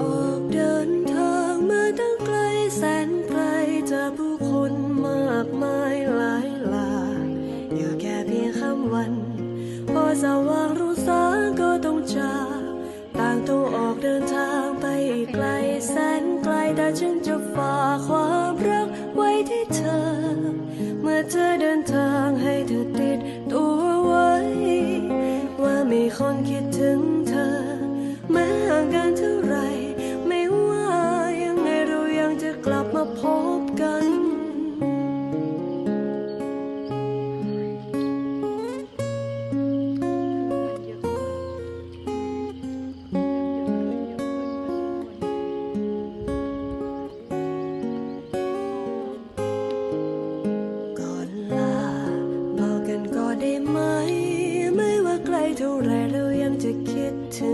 ออกเดินทางมาตั้งไกลแสนไกลเจอผู้คนมากมายหลายหลากอยู่แค่เพียงคำวัน พอสว่างรุ่งสางก็ต้องจากต่างต้องออกเดินทางไปไกลแสนไกลแต่ฉันจะฝากความรักไว้ที่เธอ เมื่อเธอเดินทางให้เธอติดตัวไว้ ว่ามีคนคิดถึง ได้ไหม ไม่ว่าไกลเท่าไรเรายังจะคิดถึง